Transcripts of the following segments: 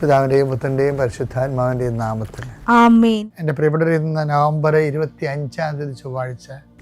പിതാവിന്റെയും പുത്രന്റെയും പരിശുദ്ധാത്മാവിന്റെയും നാമത്തിൽ. എന്റെ പ്രിയപ്പെട്ടവർ ഇന്ന് നവംബർ ഇരുപത്തി അഞ്ചാം തീയതി ചൊവ്വാഴ്ച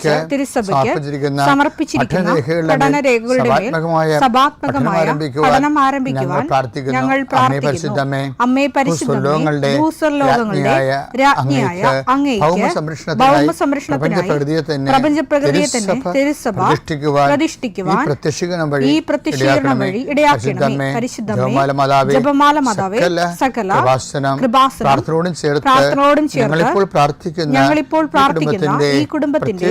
കുറിച്ച് തിരുസഭയ്ക്ക് സമർപ്പിച്ചിരിക്കുന്ന പഠനരേഖകളുടെ സഭാത്മകമായ പഠനം ആരംഭിക്കുവാൻ ഞങ്ങൾ പ്രാർത്ഥിക്കുന്നു. അമ്മേ പരിശുദ്ധമേ, ഭൂസ്വർലോകങ്ങളുടെ രാജ്ഞിയായ അങ്ങേക്ക് ഭൗമ സംരക്ഷണത്തിനായി പ്രപഞ്ചപ്രകൃതിയെ തന്നെ തിരുസഭ പ്രതിഷ്ഠിക്കുവാൻ ഈ പ്രത്യക്ഷീകരണം വഴി ഇടയാക്കണമേ. പരിശുദ്ധമേ ജപമാല മാതാവേ സകല കൃപാസനം പ്രാർത്ഥനയോടും ചേർത്ത് പ്രാർത്ഥനയോടും ചേർത്ത് ഞങ്ങളിപ്പോൾ പ്രാർത്ഥിക്കുന്ന ഞങ്ങളിപ്പോൾ പ്രാർത്ഥിക്കുന്ന ഈ കുടുംബത്തിന്റെ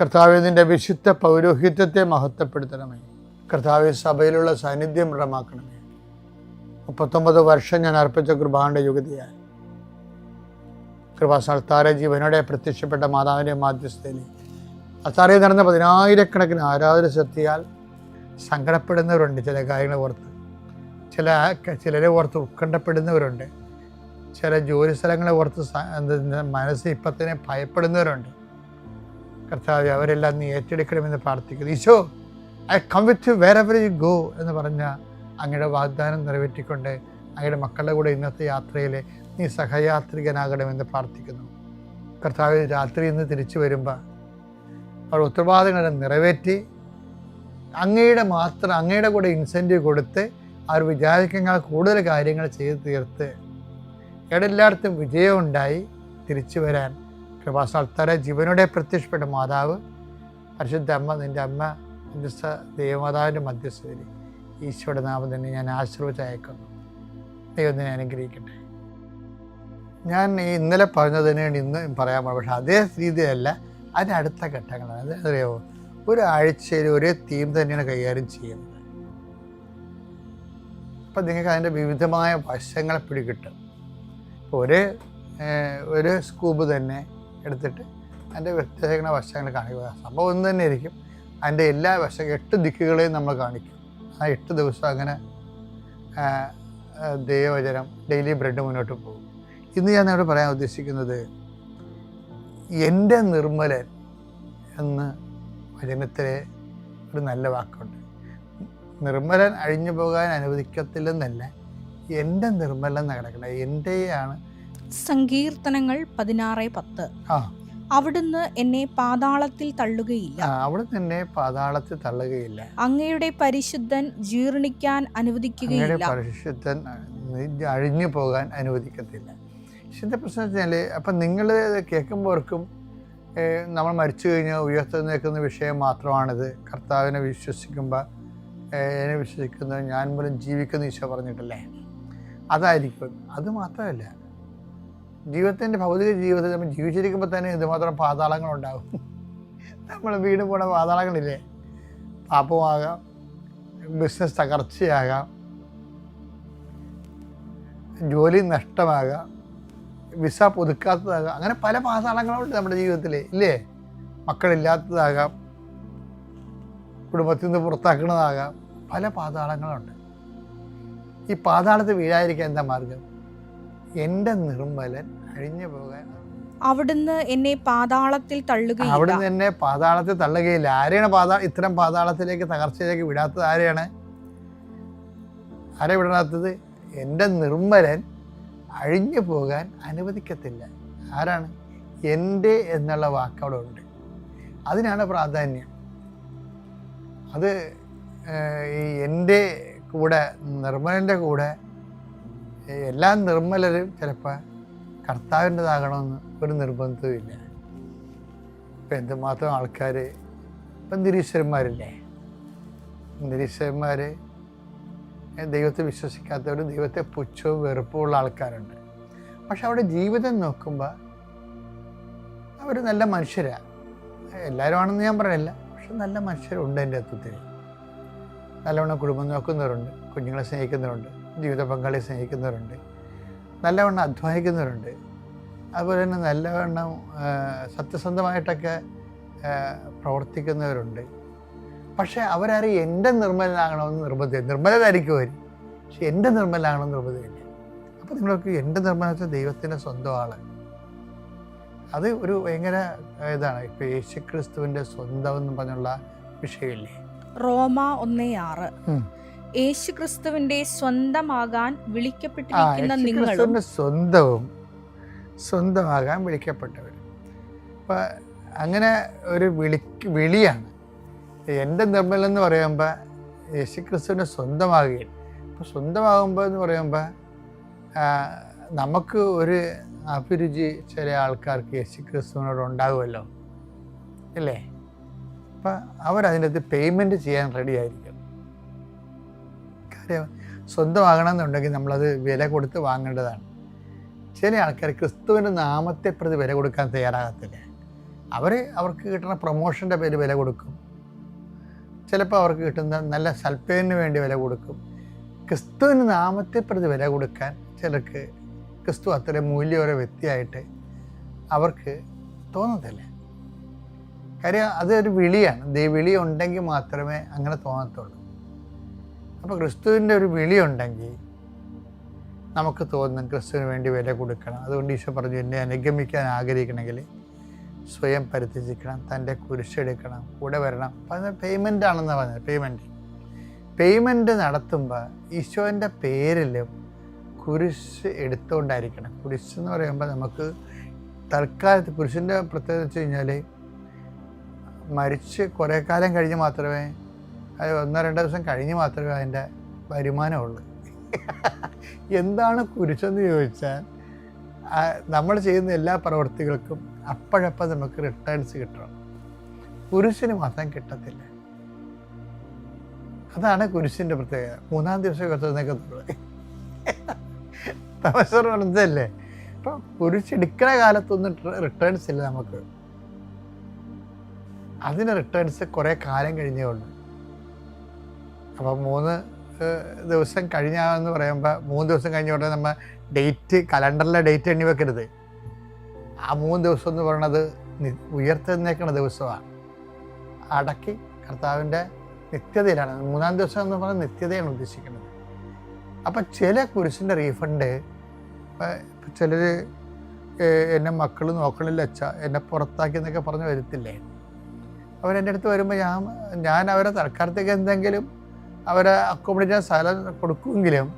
കർത്താവെ നിന്റെ വിശുദ്ധ പൗരോഹിത്യത്തെ മഹത്വപ്പെടുത്തണമേ. കർത്താവെ സഭയിലുള്ള സാന്നിധ്യം ദൃഢമാക്കണമേ. മുപ്പത്തൊമ്പത് വർഷം ഞാൻ അർപ്പിച്ച കൃപാണ്ട യുഗതിയായി കൃപാസ്ഥാന ജീവനോടെ പ്രത്യക്ഷപ്പെട്ട മാതാവിന്റെ മാധ്യസ്ഥയിൽ അത്താറയിൽ നടന്ന പതിനായിരക്കണക്കിന് ആരാധന ശക്തിയാൽ സങ്കടപ്പെടുന്നവരുണ്ട് ചില കാര്യങ്ങൾ ഓർത്ത്. ചില ചിലരെ ഓർത്ത് ഉത്കണ്ഠപ്പെടുന്നവരുണ്ട്. ചില ജോലി സ്ഥലങ്ങളെ ഓർത്ത് മനസ്സ് ഇപ്പത്തിനെ ഭയപ്പെടുന്നവരുണ്ട്. കർത്താവ് അവരെല്ലാം നീ ഏറ്റെടുക്കണമെന്ന് പ്രാർത്ഥിക്കുന്നു. Isho I come with wherever you go എന്ന് പറഞ്ഞ അങ്ങയുടെ വാഗ്ദാനം നിറവേറ്റിക്കൊണ്ട് അങ്ങയുടെ മക്കളുടെ കൂടെ ഇന്നത്തെ യാത്രയിൽ നീ സഹയാത്രികനാകണമെന്ന് പ്രാർത്ഥിക്കുന്നു. കർത്താവ് രാത്രി ഇന്ന് തിരിച്ചു വരുമ്പോൾ അവർ ഉത്തരവാദിത്തങ്ങളെ നിറവേറ്റി അങ്ങയുടെ മാത്രം അങ്ങയുടെ കൂടെ ഇൻസെന്റീവ് കൊടുത്ത് അവർ വിചാരിക്കുന്ന കൂടുതൽ കാര്യങ്ങൾ ചെയ്ത് തീർത്ത് എടെല്ലായിടത്തും വിജയമുണ്ടായി തിരിച്ചു വരാൻ കൃപാസ്ഥാനത്താരെ ജീവനോടെ പ്രത്യക്ഷപ്പെട്ട മാതാവ് പരിശുദ്ധ അമ്മ നിന്റെ അമ്മ മധ്യസ്ഥ ദൈവമാതാവിന്റെ മധ്യസ്ഥതയിൽ ഈശോയുടെ നാമം തന്നെ ഞാൻ ആശ്രയിച്ചയക്കുന്നു ദൈവം തന്നെ അനുഗ്രഹിക്കട്ടെ. ഞാൻ ഇന്നലെ പറഞ്ഞതിന് വേണ്ടി ഇന്ന് പറയാൻ പോകും പക്ഷേ അതേ രീതിയല്ല അതിന്റെ അടുത്ത ഘട്ടങ്ങളാണ്. അത് അറിയാമോ ഒരാഴ്ചയിൽ ഒരേ തീം തന്നെയാണ് കൈകാര്യം ചെയ്യുന്നത്. അപ്പം നിങ്ങൾക്ക് അതിന്റെ വിവിധമായ വശങ്ങളെ പിടികിട്ടും. ഇപ്പോൾ ഒരേ ഒരു തന്നെ എടുത്തിട്ട് അതിന്റെ വ്യത്യസ്തമായ വശങ്ങൾ കാണിക്കുക. സംഭവം ഒന്ന് തന്നെ ആയിരിക്കും. അതിന്റെ എല്ലാ വശ എട്ട് ദിക്കുകളെയും നമ്മൾ കാണിക്കും. ആ എട്ട് ദിവസം അങ്ങനെ ദൈവവചനം ഡെയിലി ബ്രെഡ് മുന്നോട്ട് പോകും. ഇന്ന് ഞാൻ ഇവിടെ പറയാൻ ഉദ്ദേശിക്കുന്നത് എന്റെ നിർമ്മലൻ എന്ന് വചനത്തിലെ ഒരു നല്ല വാക്കുണ്ട്. നിർമ്മലൻ അഴിഞ്ഞു പോകാൻ അനുവദിക്കത്തില്ലെന്നല്ല എന്റെ നിർമ്മലൻ എന്ന് എന്റെയാണ് സങ്കീർത്തനങ്ങൾ പതിനാറ് പത്ത്. അവിടുന്ന് എന്നെ പാതാളത്തിൽ തള്ളുകയില്ല. അവിടുന്ന് എന്നെ പാതാളത്തിൽ തള്ളുകയില്ല. അങ്ങയുടെ പരിശുദ്ധൻ ജീർണിക്കാൻ അനുവദിക്കുകയില്ല. പരിശുദ്ധൻ അഴിഞ്ഞു പോകാൻ അനുവദിക്കത്തില്ല. വിശുദ്ധ പ്രശ്നം വെച്ചാൽ അപ്പം നിങ്ങൾ കേൾക്കുമ്പോർക്കും നമ്മൾ മരിച്ചു കഴിഞ്ഞാൽ ഉയർത്തെഴുന്നേൽക്കുന്ന വിഷയം മാത്രമാണിത്. കർത്താവിനെ വിശ്വസിക്കുമ്പോൾ എന്നെ വിശ്വസിക്കുന്ന ഞാൻ മൂലം ജീവിക്കുന്ന ഈശോ പറഞ്ഞിട്ടല്ലേ? അതായിരിക്കും. അത് മാത്രമല്ല ജീവിതത്തിന്റെ ഭൗതിക ജീവിതത്തിൽ നമ്മൾ ജീവിച്ചിരിക്കുമ്പോൾ തന്നെ ഇതുമാത്രം പാതാളങ്ങളുണ്ടാകും നമ്മൾ വീട് പോണ പാതാളങ്ങളില്ലേ? പാപ്പമാകാം ബിസിനസ് തകർച്ചയാകാം ജോലി നഷ്ടമാകാം വിസ പുതുക്കാത്തതാകാം. അങ്ങനെ പല പാതാളങ്ങളുണ്ട് നമ്മുടെ ജീവിതത്തിൽ ഇല്ലേ? മക്കളില്ലാത്തതാകാം കുടുംബത്തിൽ നിന്ന് പുറത്താക്കുന്നതാകാം. പല പാതാളങ്ങളുണ്ട്. ഈ പാതാളത്തിൽ വീഴാതിരിക്കാൻ എന്താ മാർഗം? എന്റെ നിർമ്മലൻ അഴിഞ്ഞു പോകാൻ. അവിടുന്ന് എന്നെ പാതാളത്തിൽ തള്ളുകയില്ല. അവിടുന്ന് എന്നെ പാതാളത്തിൽ തള്ളുകയില്ല. ആരെയാണ് പാതാ ഇത്തരം പാതാളത്തിലേക്ക് തകർച്ചയിലേക്ക് വിടാത്തത്? ആരെയാണ്? ആരെ വിടാത്തത്? എന്റെ നിർമ്മലൻ അഴിഞ്ഞു പോകാൻ അനുവദിക്കത്തില്ല. ആരാണ്? എന്റെ എന്നുള്ള വാക്ക് അവിടെ ഉണ്ട്. അതിനാണ് പ്രാധാന്യം. അത് ഈ എന്റെ കൂടെ നിർമ്മലന്റെ കൂടെ എല്ലാ നിർമ്മലരും ചിലപ്പോൾ കർത്താവിന്റെതാകണമെന്ന് ഒരു നിർബന്ധവുമില്ല. ഇപ്പം എന്തുമാത്രം ആൾക്കാർ ഇപ്പം നിരീശ്വരന്മാരില്ലേ? നിരീശ്വരന്മാർ ദൈവത്തെ വിശ്വസിക്കാത്തവർ ദൈവത്തെ പുച്ഛവും വെറുപ്പും ഉള്ള ആൾക്കാരുണ്ട്. പക്ഷെ അവിടെ ജീവിതം നോക്കുമ്പോൾ അവർ നല്ല മനുഷ്യരാണ് എല്ലാവരും ആണെന്ന് ഞാൻ പറയില്ല പക്ഷെ നല്ല മനുഷ്യരുണ്ട് എന്റെ അത്വത്തിൽ നല്ലവണ്ണം കുടുംബം നോക്കുന്നവരുണ്ട് കുഞ്ഞുങ്ങളെ സ്നേഹിക്കുന്നവരുണ്ട്. ജീവിത പങ്കാളിയെ സ്നേഹിക്കുന്നവരുണ്ട് നല്ലവണ്ണം അധ്വാനിക്കുന്നവരുണ്ട്. അതുപോലെ തന്നെ നല്ലവണ്ണം സത്യസന്ധമായിട്ടൊക്കെ പ്രവർത്തിക്കുന്നവരുണ്ട്. പക്ഷേ അവരാരും എന്റെ നിർമ്മലനാകണമെന്ന് നിർബന്ധമില്ല. നിർമ്മലരായിരിക്കും അവർ പക്ഷെ എന്റെ നിർമ്മലനാകണമെന്ന് നിർബന്ധമില്ല. അപ്പോൾ നിങ്ങൾക്ക് എന്റെ നിർമ്മലം വെച്ചാൽ ദൈവത്തിന്റെ സ്വന്തം ആൾ അത് ഒരു ഭയങ്കര ഇതാണ്. ഇപ്പോൾ യേശുക്രിസ്തുവിന്റെ സ്വന്തം എന്ന് പറഞ്ഞുള്ള വിഷയമില്ലേ? റോമ ഒന്നേ ആറ്. ഉം. യേശു ക്രിസ്തുവിന്റെ സ്വന്തമാകാൻ വിളിക്കപ്പെട്ടിരിക്കുന്ന നിങ്ങളും സ്വന്തവും സ്വന്തമാകാൻ വിളിക്കപ്പെട്ടവർ. അപ്പം അങ്ങനെ ഒരു വിളി വിളിയാണ്. എന്റെ നിർമ്മലം എന്ന് പറയുമ്പോൾ യേശുക്രിസ്തുവിനെ സ്വന്തമാകുകയാണ് അപ്പോൾ സ്വന്തമാകുമ്പോൾ എന്ന് പറയുമ്പോൾ നമുക്ക് ഒരു അഭിരുചി ചില ആൾക്കാർക്ക് യേശുക്രിസ്തുവിനോട് ഉണ്ടാകുമല്ലോ. അല്ലേ അപ്പം അവരതിനകത്ത് പേയ്മെന്റ് ചെയ്യാൻ റെഡി ആയിരിക്കും കാര്യം സ്വന്തമാകണമെന്നുണ്ടെങ്കിൽ നമ്മളത് വില കൊടുത്ത് വാങ്ങേണ്ടതാണ്. ചില ആൾക്കാർ ക്രിസ്തുവിന്റെ നാമത്തെ പ്രതി വില കൊടുക്കാൻ തയ്യാറാകത്തില്ല. അവർ അവർക്ക് കിട്ടുന്ന പ്രൊമോഷന്റെ പേര് വില കൊടുക്കും. ചിലപ്പോൾ അവർക്ക് കിട്ടുന്ന നല്ല സൽപ്പേരിന് വേണ്ടി വില കൊടുക്കും. ക്രിസ്തുവിന്റെ നാമത്തെ പ്രതി വില കൊടുക്കാൻ ചിലർക്ക് ക്രിസ്തു അത്ര മൂല്യമൊരു വ്യക്തിയായിട്ട് അവർക്ക് തോന്നത്തില്ല. കാര്യം അതൊരു വിളിയാണ്. ദൈവിളി ഉണ്ടെങ്കിൽ മാത്രമേ അങ്ങനെ തോന്നത്തുള്ളൂ. അപ്പോൾ ക്രിസ്തുവിന്റെ ഒരു വിളി ഉണ്ടെങ്കിൽ നമുക്ക് തോന്നും ക്രിസ്തുവിന് വേണ്ടി വില കൊടുക്കണം. അതുകൊണ്ട് ഈശോ പറഞ്ഞു എന്നെ അനുഗമിക്കാൻ ആഗ്രഹിക്കണമെങ്കിൽ സ്വയം പരിത്യജിക്കണം തന്റെ കുരിശെടുക്കണം കൂടെ വരണം. അപ്പം പേയ്മെന്റ് ആണെന്ന് പറഞ്ഞത് പേയ്മെന്റ് പേയ്മെന്റ് നടത്തുമ്പോൾ ഈശോന്റെ പേരിലും കുരിശ് എടുത്തുകൊണ്ടായിരിക്കണം. കുരിശ് എന്ന് പറയുമ്പോൾ നമുക്ക് തൽക്കാലത്ത് കുരിശിന്റെ പ്രത്യേകത വെച്ച് കഴിഞ്ഞാൽ മരിച്ച് കുറേ കാലം കഴിഞ്ഞ് മാത്രമേ അത് ഒന്നോ രണ്ടോ ദിവസം കഴിഞ്ഞ് മാത്രമേ അതിന്റെ വരുമാനമുള്ളൂ. എന്താണ് കുരിശെന്ന് ചോദിച്ചാൽ നമ്മൾ ചെയ്യുന്ന എല്ലാ പ്രവൃത്തികൾക്കും അപ്പോഴപ്പോൾ നമുക്ക് റിട്ടേൺസ് കിട്ടണം. കുരിശിന് മാത്രം കിട്ടത്തില്ല. അതാണ് കുരിശിന്റെ പ്രത്യേകത. മൂന്നാം ദിവസം കത്തുന്നേക്കത്തുള്ളൂ തമസർ പറഞ്ഞതല്ലേ? അപ്പോൾ കുരിശെടുക്കുന്ന കാലത്തൊന്നും റിട്ടേൺസ് ഇല്ല നമുക്ക്. അതിന് റിട്ടേൺസ് കുറേ കാലം കഴിഞ്ഞേ ഉള്ളൂ. അപ്പോൾ മൂന്ന് ദിവസം കഴിഞ്ഞാന്ന് പറയുമ്പോൾ മൂന്ന് ദിവസം കഴിഞ്ഞ ഉടനെ നമ്മൾ ഡേറ്റ് കലണ്ടറിലെ ഡേറ്റ് എണ്ണി വെക്കരുത്. ആ മൂന്ന് ദിവസം എന്ന് പറയുന്നത് ഉയർത്തെഴുന്നേക്കുന്ന ദിവസമാണ്. അടക്കി കർത്താവിന്റെ നിത്യതയിലാണ്. മൂന്നാം ദിവസം എന്ന് പറയുന്നത് നിത്യതയാണ് ഉദ്ദേശിക്കുന്നത്. അപ്പം ചില കുരിശിന്റെ റീഫണ്ട് ചിലർ എന്നെ മക്കൾ നോക്കണില്ല അച്ഛ എന്നെ പുറത്താക്കി എന്നൊക്കെ പറഞ്ഞ് വരത്തില്ലേ? അവരെന്റെ അടുത്ത് വരുമ്പോൾ ഞാൻ ഞാൻ അവരെ തൽക്കാലത്തേക്ക് എന്തെങ്കിലും അവരെ അക്കോമഡേറ്റ് സ്ഥലം കൊടുക്കുമെങ്കിലും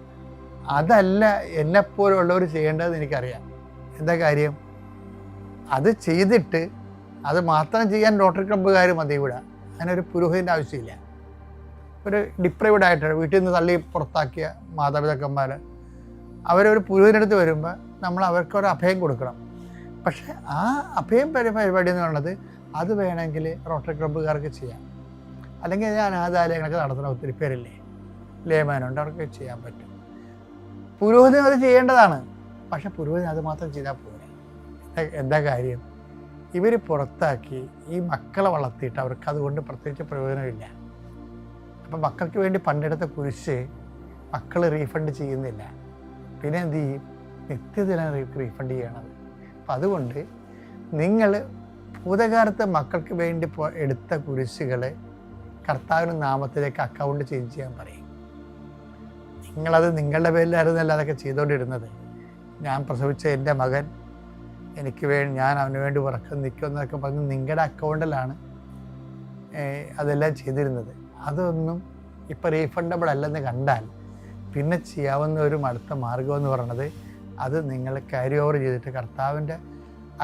അതല്ല എന്നെപ്പോലുള്ളവർ ചെയ്യേണ്ടതെന്ന് എനിക്കറിയാം. എന്താ കാര്യം? അത് ചെയ്തിട്ട് അത് മാത്രം ചെയ്യാൻ റോട്ടറി ക്ലബ്ബുകാർ മതി ഇവിടെ. അതിനൊരു പുരോഹിതന്റെ ആവശ്യമില്ല. ഒരു ഡിപ്രൈവഡ് ആയിട്ട് വീട്ടിൽ നിന്ന് തള്ളി പുറത്താക്കിയ മാതാപിതാക്കന്മാർ അവരൊരു പുരോഹിതനടുത്ത് വരുമ്പോൾ നമ്മൾ അവർക്ക് ഒരു അഭയം കൊടുക്കണം. പക്ഷേ ആ അഭയം പരി- പരിപാടി എന്ന് പറയുന്നത് അത് വേണമെങ്കിൽ റോട്ടറി ക്ലബ്ബുകാർക്ക് ചെയ്യാം. അല്ലെങ്കിൽ അനാഥാലയങ്ങളൊക്കെ നടത്തുന്ന ഒത്തിരി പേരില്ലേ? ലേമാനുണ്ട് അവർക്ക് ചെയ്യാൻ പറ്റും. പുരോഹിതൻ അത് ചെയ്യേണ്ടതാണ്. പക്ഷെ പുരോഹിതൻ അത് മാത്രം ചെയ്താൽ പോരെ. എന്താ കാര്യം? ഇവർ പുറത്താക്കി ഈ മക്കളെ വളർത്തിയിട്ട് അവർക്ക് അതുകൊണ്ട് പ്രത്യേകിച്ച് പ്രയോജനമില്ല. അപ്പം മക്കൾക്ക് വേണ്ടി പണ്ടെടുത്ത കുരിശ് മക്കൾ റീഫണ്ട് ചെയ്യുന്നില്ല. പിന്നെ എന്ത് ചെയ്യും? നിത്യദിനം റീഫണ്ട് ചെയ്യണത്. അപ്പം അതുകൊണ്ട് നിങ്ങൾ ഭൂതകാലത്ത് മക്കൾക്ക് വേണ്ടി എടുത്ത കുരിശുകൾ കർത്താവിന് നാമത്തിലേക്ക് അക്കൗണ്ട് ചേഞ്ച് ചെയ്യാൻ പറയും. നിങ്ങളത് നിങ്ങളുടെ പേരിലായിരുന്നല്ല അതൊക്കെ ചെയ്തുകൊണ്ടിരുന്നത്. ഞാൻ പ്രസവിച്ച എന്റെ മകൻ എനിക്ക് വേണ്ടി ഞാൻ അവന് വേണ്ടി ഉറക്കം നിൽക്കുമെന്നൊക്കെ പറഞ്ഞ് നിങ്ങളുടെ അക്കൗണ്ടിലാണ് അതെല്ലാം ചെയ്തിരുന്നത്. അതൊന്നും ഇപ്പം റീഫണ്ടബിൾ അല്ലെന്ന് കണ്ടാൽ പിന്നെ ചെയ്യാവുന്ന ഒരു അടുത്ത മാർഗം എന്ന് പറയുന്നത് അത് നിങ്ങൾ ക്യാരി ഓവർ ചെയ്തിട്ട് കർത്താവിന്റെ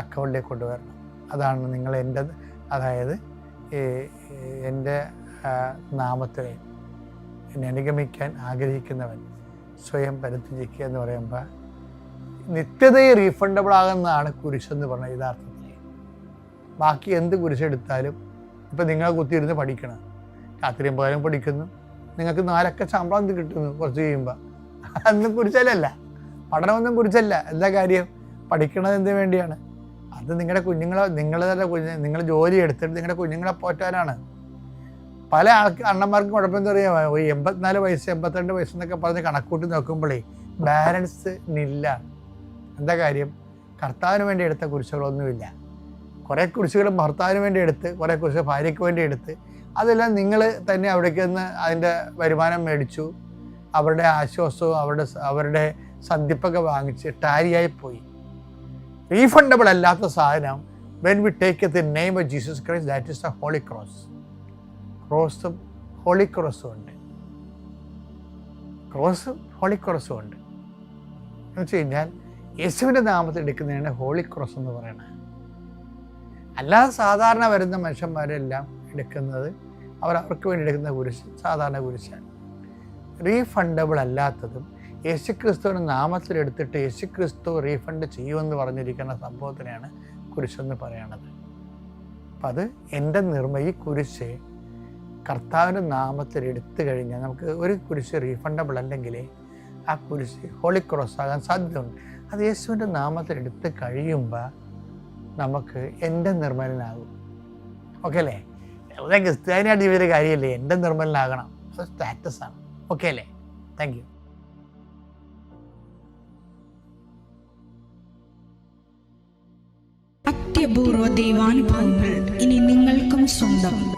അക്കൗണ്ടിലേക്ക് കൊണ്ടുവരണം. അതാണ് നിങ്ങൾ എന്റെ അതായത് എന്റെ എന്നെ അനുഗമിക്കാൻ ആഗ്രഹിക്കുന്നവൻ സ്വയം പരിത്യജിക്കുക എന്ന് പറയുമ്പോൾ നിത്യതയെ റീഫണ്ടബിൾ ആകുന്നതാണ് കുരിശെന്ന് പറഞ്ഞ യഥാർത്ഥത്തിൽ. ബാക്കി എന്ത് കുരിശെടുത്താലും ഇപ്പം നിങ്ങൾ കുത്തിയിരുന്ന് പഠിക്കണം. രാത്രിയും പകലും പഠിക്കുന്നു. നിങ്ങൾക്ക് നാലൊക്കെ ശമ്പളം കിട്ടുന്നു കുറച്ച് കഴിയുമ്പോൾ അതൊന്നും കുറിച്ചല്ല പഠനമൊന്നും കുറിച്ചല്ല എന്താ കാര്യം? പഠിക്കണത് എന്തിനു വേണ്ടിയാണ്? അത് നിങ്ങളുടെ കുഞ്ഞുങ്ങളെ നിങ്ങളുടെ കുഞ്ഞ് നിങ്ങൾ ജോലി എടുത്തിട്ട് നിങ്ങളുടെ കുഞ്ഞുങ്ങളെ പോറ്റാനാണ്. പല ആൾക്ക് അണ്ണന്മാർക്കും കുഴപ്പം എന്താ പറയുക എൺപത്തിനാല് വയസ്സ് എൺപത്തിരണ്ട് വയസ്സ് എന്നൊക്കെ പറഞ്ഞ് കണക്കൂട്ടി നോക്കുമ്പോഴേ ബാലൻസ് ഇല്ല എന്താ കാര്യം? കർത്താവിന് വേണ്ടി എടുത്ത കുരിശുകളൊന്നുമില്ല. കുറേ കുരിശുകൾ ഭർത്താവിന് വേണ്ടി എടുത്ത് കുറേ കുരിശുകൾ ഭാര്യയ്ക്ക് വേണ്ടി എടുത്ത് അതെല്ലാം നിങ്ങൾ തന്നെ അവിടേക്ക് നിന്ന് അതിന്റെ വരുമാനം മേടിച്ചു. അവരുടെ ആശ്വാസവും അവരുടെ അവരുടെ സന്ധിപ്പൊക്കെ വാങ്ങിച്ച് ടാരിയായി പോയി. റീഫണ്ടബിൾ അല്ലാത്ത സാധനം when we take the name of Jesus Christ that is the holy cross ക്രോസും holy ക്രോസും ഉണ്ട്. ക്രോസും ഹോളി ക്രോസും ഉണ്ട്. എന്ന് വെച്ച് കഴിഞ്ഞാൽ യേശുവിന്റെ നാമത്തിൽ എടുക്കുന്നതാണ് ഹോളി ക്രോസ് എന്ന് പറയുന്നത് അല്ലാതെ സാധാരണ വരുന്ന മനുഷ്യന്മാരെല്ലാം എടുക്കുന്നത് അവർ അവർക്ക് വേണ്ടി എടുക്കുന്ന കുരിശ് സാധാരണ കുരിശാണ്. റീഫണ്ടബിൾ അല്ലാത്തതും യേശുക്രിസ്തുവിന്റെ നാമത്തിൽ എടുത്തിട്ട് യേശുക്രിസ്തു റീഫണ്ട് ചെയ്യുമെന്ന് പറഞ്ഞിരിക്കുന്ന സംഭവത്തിനെയാണ് കുരിശെന്ന് പറയണത്. അപ്പം അത് എന്റെ നിർമ്മ കുരിശ് കർത്താവിന്റെ നാമത്തിൽ എടുത്തു കഴിഞ്ഞാൽ നമുക്ക് ഒരു കുരിശ് റീഫണ്ടബിൾ അല്ലെങ്കിൽ ആ കുരിശ് ഹോളി ക്രോസ് ആകാൻ സാധ്യതയുണ്ട്. അത് യേശുവിന്റെ നാമത്തിൽ എടുത്ത് കഴിയുമ്പോൾ നമുക്ക് എന്റെ നിർമ്മലനാകും. ഓക്കെ അല്ലേ? വെറുതെ ക്രിസ്ത്യാനിയായിട്ട് ജീവിത കാര്യമല്ലേ? എന്റെ നിർമ്മലനാകണം. അത് സ്റ്റാറ്റസാണ് ഓക്കെ അല്ലേ? താങ്ക് യു അത്യപൂർവ ദൈവാനുഭവങ്ങൾ ഇനി നിങ്ങൾക്കും സ്വന്തം.